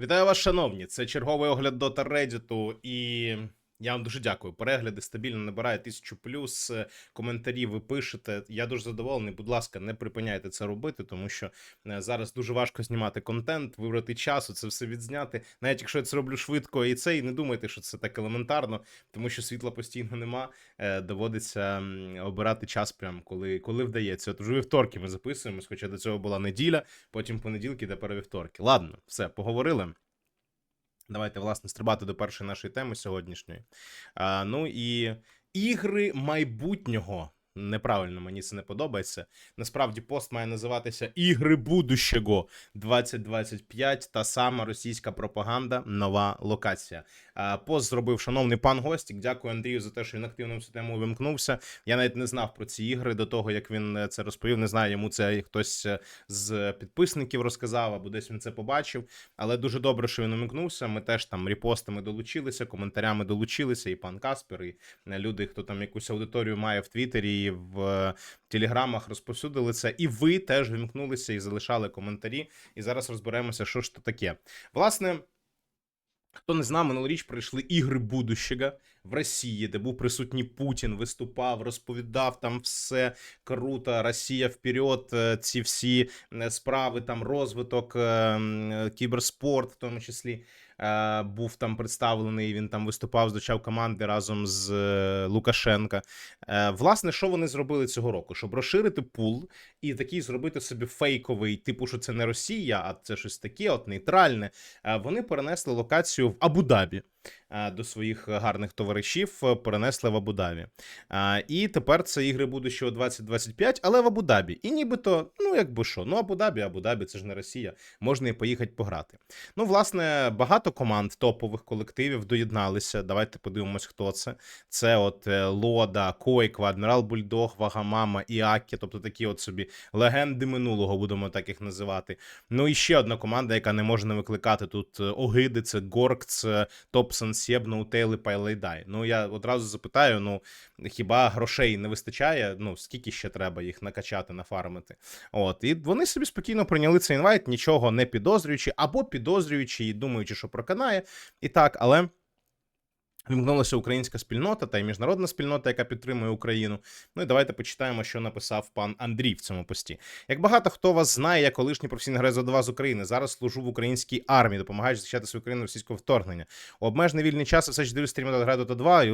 Вітаю вас, шановні! Це черговий огляд Дота Reddit, і я вам дуже дякую. Перегляди стабільно набирає тисячу плюс. е, Коментарі ви пишете. Я дуже задоволений. Будь ласка, не припиняйте це робити, тому що е, зараз дуже важко знімати контент, вибрати часу, це все відзняти. Навіть якщо я це роблю швидко і це, і не думайте, що це так елементарно, тому що світла постійно нема. е, Доводиться обирати час, прям коли, коли вдається. От вже вівторки ми записуємось, хоча до цього була неділя, потім понеділки, тепер вівторки. Ладно, все, поговорили. Давайте, власне, стрибати до першої нашої теми сьогоднішньої. А, ну і ігри майбутнього. Неправильно, мені це не подобається. Насправді пост має називатися Ігри будущого 2025. Та сама російська пропаганда, нова локація. А, Пост зробив шановний пан Гостік. Дякую Андрію за те, що він активно цю тему увімкнувся. Я навіть не знав про ці ігри до того, як він е, це розповів. Не знаю, йому це хтось е, з підписників розказав, або десь він це побачив. Але дуже добре, що він умикнувся. Ми теж там репостами долучилися, коментарями долучилися, і пан Каспер, і е, люди, хто там якусь аудиторію має в Твіттері, і в е, Телеграмах розповсюдили це. І ви теж вімкнулися і залишали коментарі. І зараз розберемося, що ж то таке. Власне. Хто не знав, минулоріч пройшли ігри будущого в Росії, де був присутній Путін, виступав, розповідав там все круто. Росія вперед, е, ці всі е, справи, там розвиток, е, кіберспорт, в тому числі. Е, Був там представлений. Він там виступав, звучав команди разом з е, Лукашенка. Е, Власне, що вони зробили цього року? Щоб розширити пул і такий зробити собі фейковий, типу, що це не Росія, а це щось таке, от нейтральне. Вони перенесли локацію в Абу-Дабі до своїх гарних товаришів, е, перенесли в Абу-Дабі. Е, І тепер це ігри будущого 2025, але в Абу-Дабі. І нібито, ну якби що, ну Абу-Дабі, Абу-Дабі, це ж не Росія, можна і поїхати пограти. Ну, власне, багато команд топових колективів доєдналися. Давайте подивимось, хто це. Це от е, Лода, Койква, Адмірал Бульдог, Вагамама, Іакі, тобто такі от собі легенди минулого, будемо так їх називати. Ну і ще одна команда, яка не може не викликати тут е, огиди, це Горкц, е, Топсон, Сєб, Ноутейл і Пайлейдай. Ну я одразу запитаю: ну хіба грошей не вистачає? Ну скільки ще треба їх накачати, нафармити? От і вони собі спокійно прийняли цей інвайт, нічого не підозрюючи, або підозрюючи і думаючи, що проканає. І так, але. Вімкнулася українська спільнота та й міжнародна спільнота, яка підтримує Україну. Ну і давайте почитаємо, що написав пан Андрій в цьому пості. Як багато хто вас знає, я колишній професійний граю 2 з України. Зараз служу в українській армії, допомагаючи захищати свою країну російського вторгнення. У обмежений вільний час все ж дивлюсь стріми граю Dota 2 і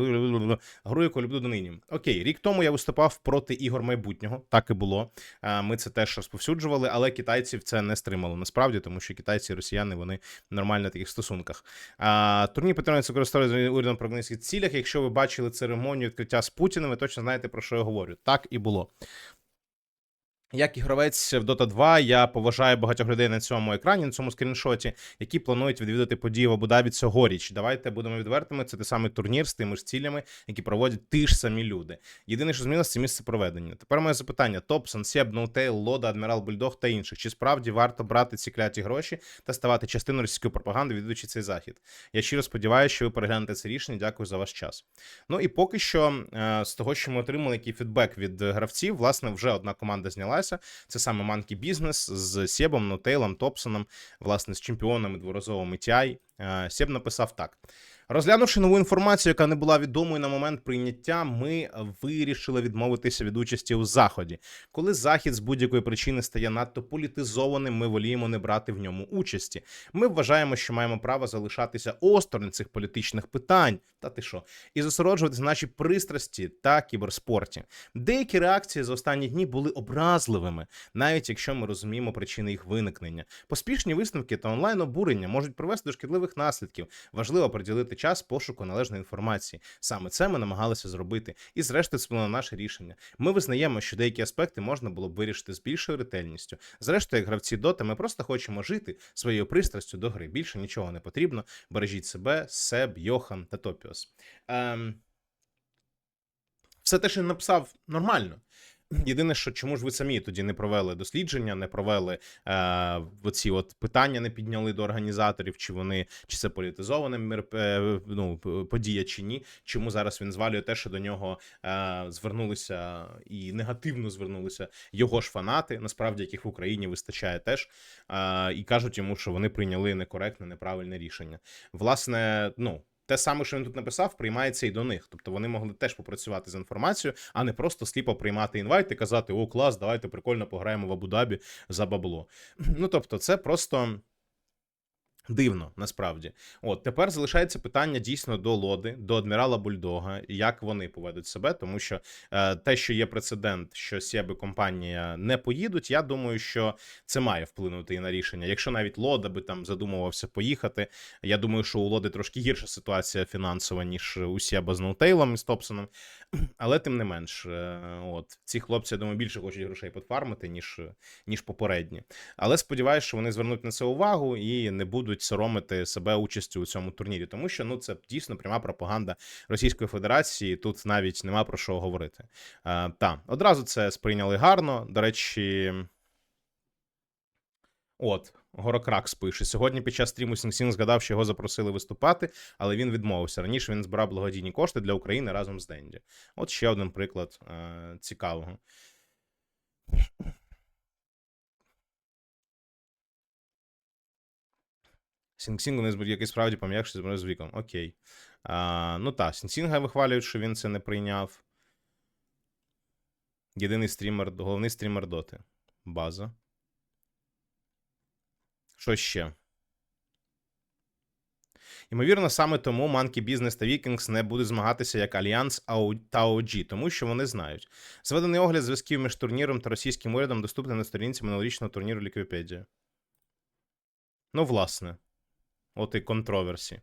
гру, яку люблю донині. Окей, рік тому я виступав проти ігор майбутнього. Так і було. Ми це теж розповсюджували, але китайців це не стримало насправді, тому що китайці і росіяни вони нормально в таких стосунках. Турнір підтримується використовується урядом про українських цілях. Якщо ви бачили церемонію відкриття з Путіним, ви точно знаєте про що я говорю. Так і було. Як і гравець в Dota 2, я поважаю багатьох людей на цьому екрані, на цьому скріншоті, які планують відвідати події в Абу-Дабі цьогоріч. Давайте будемо відвертими. Це той самий турнір з тими ж цілями, які проводять ті ж самі люди. Єдине, що змінилося, це місце проведення. Тепер моє запитання: Топсон, Сєб, Ноутейл, Лода, Адмірал Бульдог та інших. Чи справді варто брати ці кляті гроші та ставати частиною російської пропаганди, відвідуючи цей захід? Я щиро сподіваюся, що ви переглянете це рішення. Дякую за ваш час. Ну і поки що, е, з того, що ми отримали який фідбек від гравців, власне, вже одна команда знялася. Це саме Business з Себом, Нотейлом, Топсоном, власне, з чемпіонами дворазовими TI. Сєб Себ написав так. Розглянувши нову інформацію, яка не була відомою на момент прийняття, ми вирішили відмовитися від участі у заході. Коли захід з будь-якої причини стає надто політизованим, ми воліємо не брати в ньому участі. Ми вважаємо, що маємо право залишатися осторонь цих політичних питань, та ти що, і зосереджуватися на нашій пристрасті та кіберспорті. Деякі реакції за останні дні були образливими, навіть якщо ми розуміємо причини їх виникнення. Поспішні висновки та онлайн обурення можуть привести до шкідливих наслідків. Важливо приділити час пошуку належної інформації. Саме це ми намагалися зробити, і зрештою це було наше рішення. Ми визнаємо, що деякі аспекти можна було б вирішити з більшою ретельністю. Зрештою, як гравці Дота, ми просто хочемо жити своєю пристрастю до гри. Більше нічого не потрібно. Бережіть себе, Себ, Йохан та Топіос. Ем... Все те, що він написав, нормально. Єдине, що чому ж ви самі тоді не провели дослідження, не провели е, оці от питання, не підняли до організаторів, чи вони чи це політизоване мір, е, ну, подія, чи ні? Чому зараз він звалює те, що до нього е, звернулися і негативно звернулися його ж фанати, насправді яких в Україні вистачає теж, е, і кажуть йому, що вони прийняли некоректне, неправильне рішення. Власне, ну. Те саме, що він тут написав, приймається і до них. Тобто вони могли теж попрацювати з інформацією, а не просто сліпо приймати інвайт і казати: О, клас, давайте прикольно пограємо в Абу-Дабі за бабло. Ну тобто, це просто. Дивно, насправді. От тепер залишається питання дійсно до Лоди, до адмірала Бульдога, як вони поведуть себе, тому що е, те, що є прецедент, що Сєб і компанія не поїдуть, я думаю, що це має вплинути і на рішення. Якщо навіть Лода би там задумувався поїхати, я думаю, що у Лоди трошки гірша ситуація фінансова, ніж у Сєба з Ноутейлом і з Топсоном. Але тим не менш, е, от ці хлопці, я думаю, більше хочуть грошей подфармити, ніж, ніж попередні. Але сподіваюся, що вони звернуть на це увагу і не будуть соромити себе участю у цьому турнірі, тому що ну це дійсно пряма пропаганда Російської Федерації. Тут навіть нема про що говорити. Е, та одразу це сприйняли гарно. До речі. От, Горокракс пише. Сьогодні під час стріму Сінг згадав, що його запросили виступати, але він відмовився. Раніше він збирав благодійні кошти для України разом з Денді. От ще один приклад е- цікавого. Сінг-Сінг не який справді пом'якшить зброю з віком. Окей. А, ну так, Сінг-Сінга вихвалюють, що він це не прийняв. Єдиний стрімер, головний стрімер доти. База. Що ще? Ймовірно, саме тому Monkey Business та Vikings не будуть змагатися як Альянс та OG, тому що вони знають. Зведений огляд зв'язків між турніром та російським урядом доступний на сторінці минулорічного турніру Ліквіпедія. Ну, власне. От і контроверсі.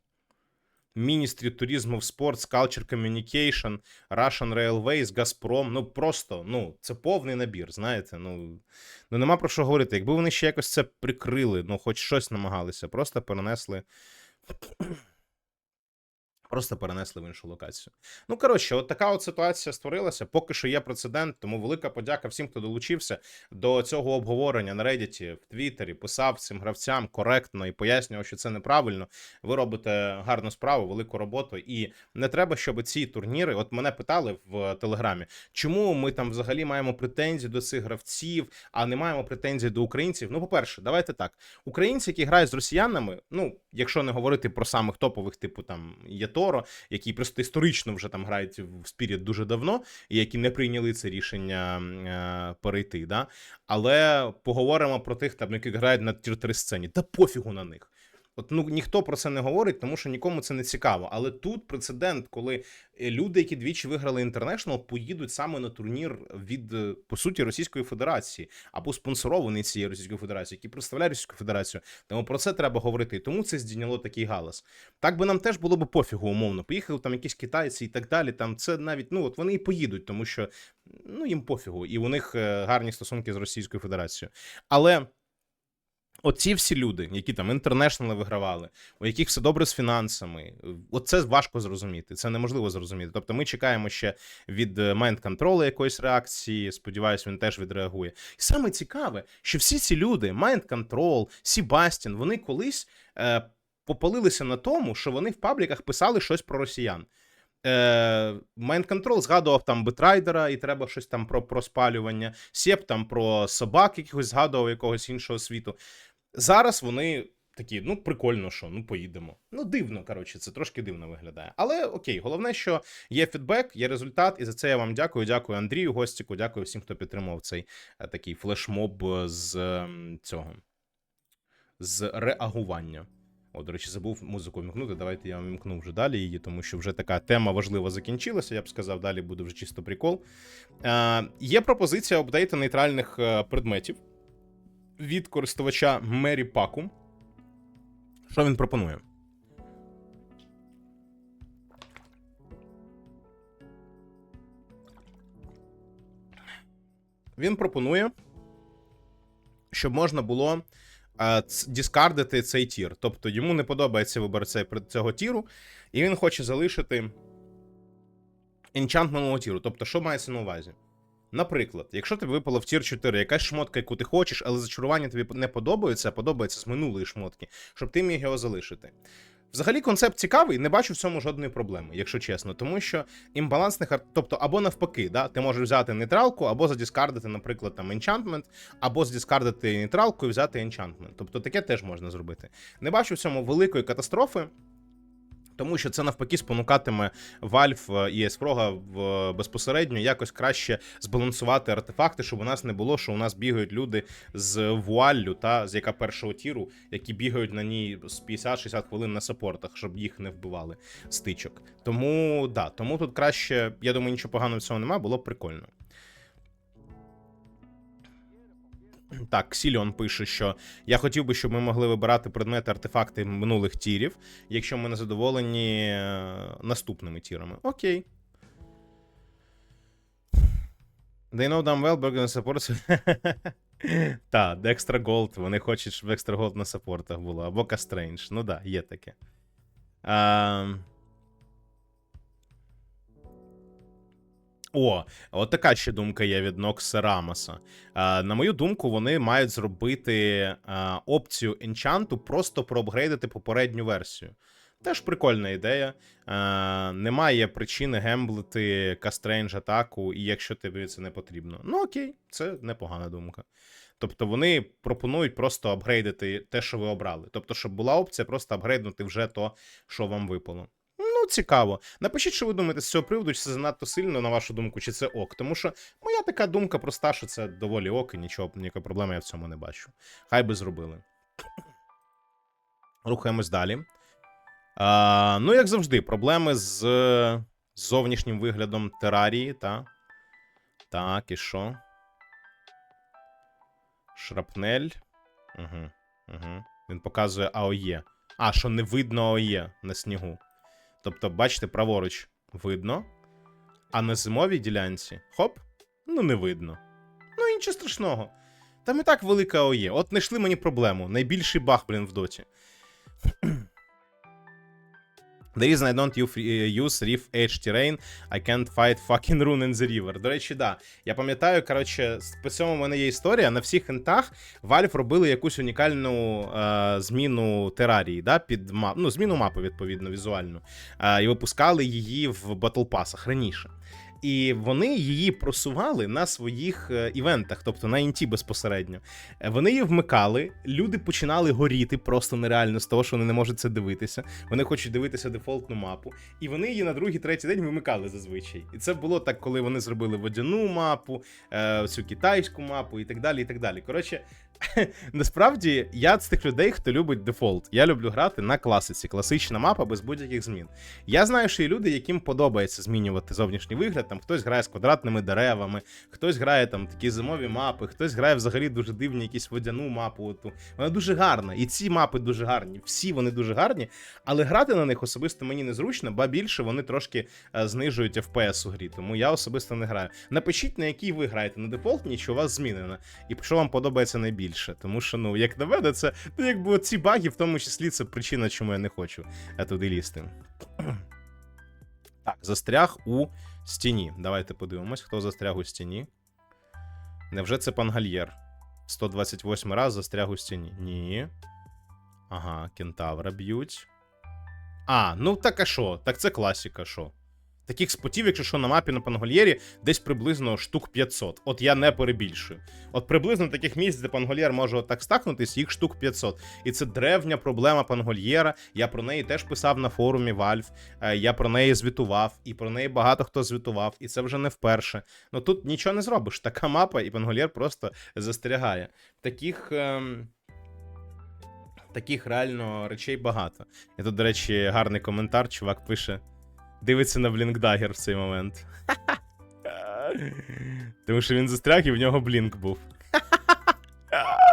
Міністрі туризму в спорт, Culture Communication, Russian Railways, Газпром. Ну просто, ну, це повний набір, знаєте. Ну, ну нема про що говорити. Якби вони ще якось це прикрили, ну, хоч щось намагалися, просто перенесли. Просто перенесли в іншу локацію. Ну, коротше, от така от ситуація створилася. Поки що є прецедент, тому велика подяка всім, хто долучився до цього обговорення на Reddit, в Твіттері, писав цим гравцям коректно і пояснював, що це неправильно. Ви робите гарну справу, велику роботу. І не треба, щоб ці турніри. От мене питали в Телеграмі, чому ми там взагалі маємо претензії до цих гравців, а не маємо претензій до українців. Ну, по-перше, давайте так. Українці, які грають з росіянами, ну, якщо не говорити про самих топових, типу там Яторо, які просто історично вже там грають в Спіріт дуже давно, і які не прийняли це рішення е, перейти. Да? Але поговоримо про тих, там, які грають на тір 3 сцені. Та пофігу на них. От ну ніхто про це не говорить, тому що нікому це не цікаво. Але тут прецедент, коли е, люди, які двічі виграли інтернешнл, поїдуть саме на турнір від е, по суті Російської Федерації або спонсорований цією Російською Федерацією, які представляють Російську Федерацію. Тому про це треба говорити. І тому це здійняло такий галас. Так би нам теж було б пофігу, умовно. Поїхали там якісь китайці і так далі. Там це навіть ну от вони і поїдуть, тому що ну їм пофігу, і у них е, гарні стосунки з Російською Федерацією. Але. Оці всі люди, які там інтернешнли вигравали, у яких все добре з фінансами, оце важко зрозуміти. Це неможливо зрозуміти. Тобто ми чекаємо ще від Mind Control якоїсь реакції. Сподіваюсь, він теж відреагує. І саме цікаве, що всі ці люди, Mind Control, Сібастін, вони колись е, попалилися на тому, що вони в пабліках писали щось про росіян. Е, Mind Control згадував там Битрайдера, і треба щось там про, про спалювання. Сєп там про собак якихось згадував якогось іншого світу. Зараз вони такі, ну прикольно, що ну поїдемо. Ну, дивно, коротше, це трошки дивно виглядає. Але окей, головне, що є фідбек, є результат, і за це я вам дякую. Дякую Андрію, Гостіку, дякую всім, хто підтримував цей е, такий флешмоб з ем, цього з реагування. О, до речі, забув музику вімкнути. Давайте я вам вімкну вже далі її, тому що вже така тема важлива закінчилася. Я б сказав, далі буде вже чисто прикол. Е, є пропозиція апдейта нейтральних е, предметів від користувача Мері Паку. Що він пропонує? Він пропонує, щоб можна було е, діскардити цей тір. Тобто йому не подобається вибір цього тіру, і він хоче залишити енчант тіру. Тобто, що мається на увазі? Наприклад, якщо тобі випало в тір 4 якась шмотка, яку ти хочеш, але зачарування тобі не подобається, а подобається з минулої шмотки, щоб ти міг його залишити. Взагалі концепт цікавий, не бачу в цьому жодної проблеми, якщо чесно, тому що імбалансних арт... тобто або навпаки, да, ти можеш взяти нейтралку, або задіскардити, наприклад, там енчантмент, або задіскардити нейтралку і взяти енчантмент. Тобто таке теж можна зробити. Не бачу в цьому великої катастрофи. Тому що це навпаки спонукатиме Valve і Есфрога в безпосередньо якось краще збалансувати артефакти, щоб у нас не було, що у нас бігають люди з вуаллю, та з яка першого тіру, які бігають на ній з 50-60 хвилин на саппортах, щоб їх не вбивали стичок. Тому да, тому тут краще, я думаю, нічого поганого в цьому немає, було б прикольно. Так, Сіліон пише, що я хотів би, щоб ми могли вибирати предмети артефакти минулих тірів, якщо ми не задоволені е, наступними тірами. Окей. They know damn well, Bergen supports. Та, Dextra Gold. Вони хочуть, щоб Extra Gold на саппортах було. Або Кастрейндж. Ну да, є таке. А... О, от така ще думка є від Нокса Рамоса. А, на мою думку, вони мають зробити а, опцію енчанту, просто проапгрейдити попередню версію. Теж прикольна ідея. А, немає причини гемблити Кастрейндж атаку, і якщо тобі це не потрібно. Ну окей, це непогана думка. Тобто вони пропонують просто апгрейдити те, що ви обрали. Тобто, щоб була опція просто апгрейднути вже то, що вам випало. Ну, цікаво. Напишіть, що ви думаєте з цього приводу, чи це занадто сильно, на вашу думку, чи це ок. Тому що моя така думка проста, що це доволі ок, і нічого, ніякої проблеми я в цьому не бачу. Хай би зробили. Рухаємось далі. А, ну, як завжди, проблеми з зовнішнім виглядом терарії, та? Так, і що? Шрапнель. Угу, угу. Він показує АОЄ. А, що не видно АОЄ на снігу. Тобто, бачите, праворуч видно, а на зимовій ділянці хоп, ну не видно. Ну, нічого страшного. Там і так велика ОЄ. От знайшли мені проблему. Найбільший баг, блін, в доті. The reason I don't use Reef Edge Terrain, I can't fight fucking rune in the river. До речі, да. Я пам'ятаю, коротше, по цьому в мене є історія. На всіх інтах Valve робили якусь унікальну е, зміну терарії, да, під мап... ну, зміну мапи, відповідно, візуальну. Е, і випускали її в Pass раніше. І вони її просували на своїх е, івентах, тобто на інті безпосередньо. Е, Вони її вмикали, люди починали горіти просто нереально з того, що вони не можуть це дивитися. Вони хочуть дивитися дефолтну мапу. І вони її на другий, третій день вимикали зазвичай. І це було так, коли вони зробили водяну мапу, е, цю китайську мапу і так далі. і так далі. Коротше, насправді я з тих людей, хто любить дефолт. Я люблю грати на класиці, класична мапа без будь-яких змін. Я знаю, що є люди, яким подобається змінювати зовнішній вигляд. Там хтось грає з квадратними деревами, хтось грає там такі зимові мапи, хтось грає взагалі дуже дивні, якісь водяну мапу. Оту. Вона дуже гарна. І ці мапи дуже гарні. Всі вони дуже гарні, але грати на них особисто мені незручно, ба більше вони трошки е, знижують FPS у грі. Тому я особисто не граю. Напишіть, на якій ви граєте на дефолтній, чи у вас змінено, і що вам подобається найбільше. Тому що, ну, як на мене, це ну, якби ці баги, в тому числі, це причина, чому я не хочу е, туди лізти. Так, застряг у стіні. Давайте подивимось, хто застряг у стіні. Невже це пангальєр? 128 раз застряг у стіні. Ні. Ага, кентавра б'ють. А, ну так а що? Так це класіка, що? Таких спотів, якщо що на мапі на Пангольєрі, десь приблизно штук 500. От я не перебільшую. От приблизно таких місць, де Пангольєр може отак стакнутись, їх штук 500. І це древня проблема Пангольєра. Я про неї теж писав на форумі Valve. Е, Я про неї звітував, і про неї багато хто звітував, і це вже не вперше. Ну тут нічого не зробиш. Така мапа, і Пангольєр просто застерігає. Таких. Ем... Таких реально речей багато. І тут, до речі, гарний коментар. Чувак пише: дивиться на Блінкдагер в цей момент. Тому що він застряг і в нього блінк був.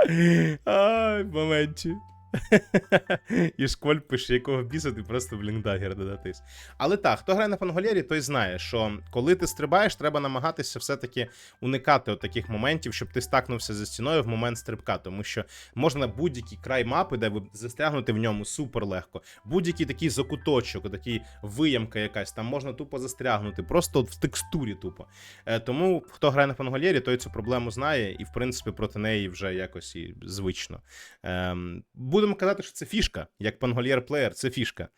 Ай, моменті. І школь пише, якого біса ти просто в лінкдагер додатись. Але так, хто грає на фанголєрі, той знає, що коли ти стрибаєш, треба намагатися все-таки уникати от таких моментів, щоб ти стакнувся за стіною в момент стрибка, тому що можна будь-який край мапи, де ви застрягнути в ньому супер легко. Будь-який такий закуточок, такий виямка якась, там можна тупо застрягнути, просто в текстурі тупо. Е, тому хто грає на фанголєрі, той цю проблему знає, і в принципі проти неї вже якось і звично. Ем, будемо казати, що це фішка, як пангольєр плеєр, це фішка.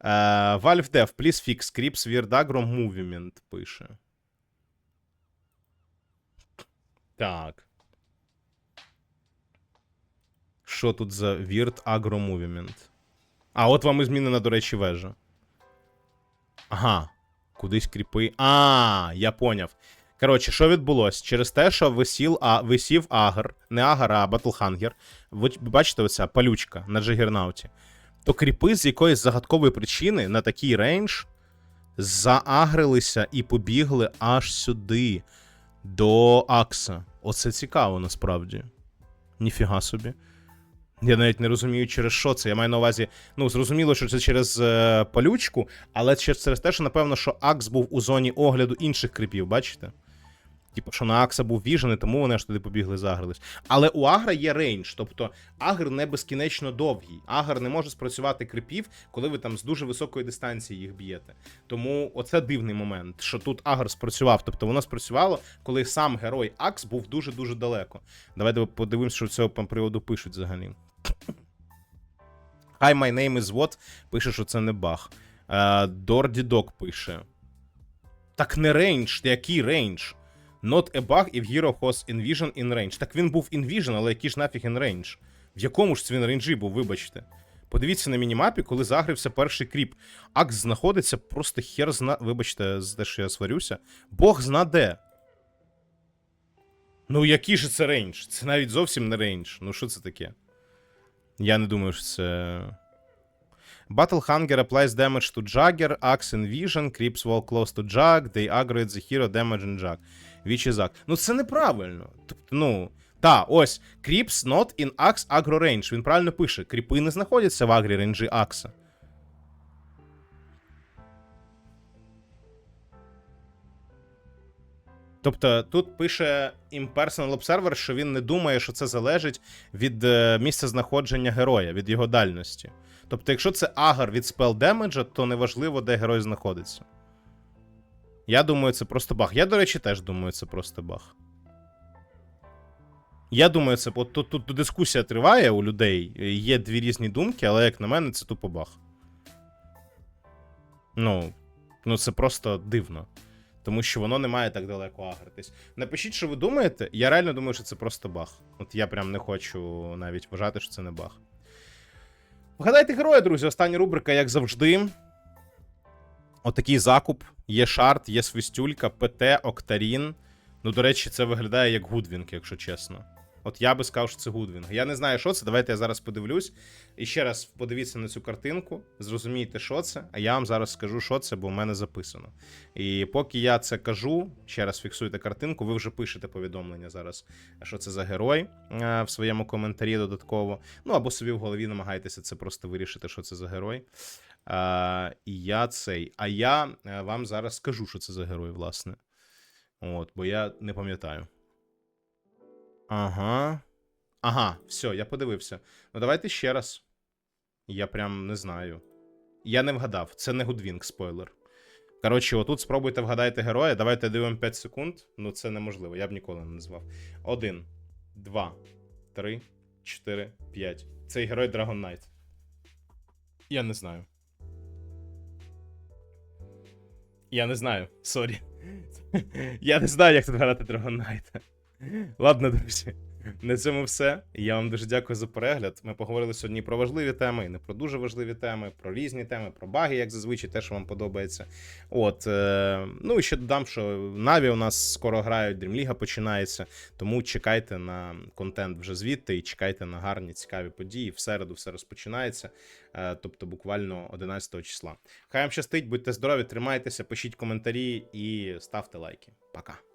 Е, Valve Dev, please fix scripts weird aggro movement, пише. Так. Що тут за Weird Agro Movement? А, от вам і змінена, до речі, вежа. Ага. Кудись кріпи. А, я поняв. Коротше, що відбулося? Через те, що висів, а, висів агр, не агр, а батлхангер. Ви бачите, оця палючка на джигернауті. То кріпи з якоїсь загадкової причини на такий рейндж заагрилися і побігли аж сюди, до Акса. Оце цікаво насправді. Ніфіга собі. Я навіть не розумію, через що це. Я маю на увазі, ну, зрозуміло, що це через е, палючку, але через те, що, напевно, що Акс був у зоні огляду інших крипів, бачите? Типу, що на Акса був віжен, і тому вони аж туди побігли загрились. Але у Агра є рейндж, тобто Агр не безкінечно довгий. Агр не може спрацювати крипів, коли ви там з дуже високої дистанції їх б'єте. Тому оце дивний момент, що тут Агр спрацював. Тобто воно спрацювало, коли сам герой Акс був дуже-дуже далеко. Давайте подивимося, що цього приводу пишуть взагалі. Hi, my name is what? Пише, що це не баг. Дорді Док пише. Так не рейндж, який рейндж? Not a bug if hero has envision in range. Так він був in але який ж нафіг in range? В якому ж він рейнджі був, вибачте. Подивіться на мінімапі, коли загрився перший кріп. Акс знаходиться просто хер зна. Вибачте, за те, що я сварюся. Бог зна де. Ну, який же це рейндж? Це навіть зовсім не рейндж. Ну, що це таке? Я не думаю, що це. Battle Hunger applies damage to Jagger, Axe in Vision, creeps wall close to Jug, they aggro the hero damage in Jug. Which. Ну це неправильно. Тобто, ну. Та, ось. Creeps not in Axe aggro range. Він правильно пише. Кріпи не знаходяться в агрі рейнджі Акса. Тобто тут пише Impersonal Observer, що він не думає, що це залежить від е, місця знаходження героя, від його дальності. Тобто, якщо це агар від спел демеджа, то неважливо, де герой знаходиться. Я думаю, це просто баг. Я, до речі, теж думаю, це просто баг. Я думаю, це от тут, тут дискусія триває у людей. Є дві різні думки, але як на мене, це тупо баг. Ну, ну це просто дивно. Тому що воно не має так далеко агритись. Напишіть, що ви думаєте. Я реально думаю, що це просто баг. От я прям не хочу навіть вважати, що це не баг. Вгадайте героя, друзі. Остання рубрика, як завжди. Отакий закуп. Є шарт, є свистюлька, ПТ, Октарін. Ну, до речі, це виглядає як Гудвінг, якщо чесно. От я би сказав, що це Гудвінг. Я не знаю, що це. Давайте я зараз подивлюсь. І ще раз подивіться на цю картинку, зрозумійте, що це, а я вам зараз скажу, що це, бо в мене записано. І поки я це кажу, ще раз фіксуйте картинку, ви вже пишете повідомлення зараз, що це за герой е, в своєму коментарі додатково. Ну або собі в голові намагайтеся це просто вирішити, що це за герой. А, І я цей. А я е, вам зараз скажу, що це за герой, власне. От, бо я не пам'ятаю. Ага. Ага, все, я подивився. Ну, давайте ще раз. Я прям не знаю. Я не вгадав. Це не Гудвінг, спойлер. Коротше, отут спробуйте вгадайте героя. Давайте дивимо 5 секунд. Ну, це неможливо, я б ніколи не назвав. Один, два, три, чотири, п'ять. Цей герой Dragon Knight. Я не знаю. Я не знаю. Сорі. Я не знаю, як тут грати Dragon Knight. Ладно, друзі. На цьому все. Я вам дуже дякую за перегляд. Ми поговорили сьогодні про важливі теми, і не про дуже важливі теми, про різні теми, про баги, як зазвичай, те, що вам подобається. От е, ну і ще додам, що Наві у нас скоро грають, Дрімліга починається. Тому чекайте на контент вже звідти і чекайте на гарні цікаві події. В середу все розпочинається, е, тобто буквально 11 числа. Хай вам щастить, будьте здорові, тримайтеся, пишіть коментарі і ставте лайки. Пока.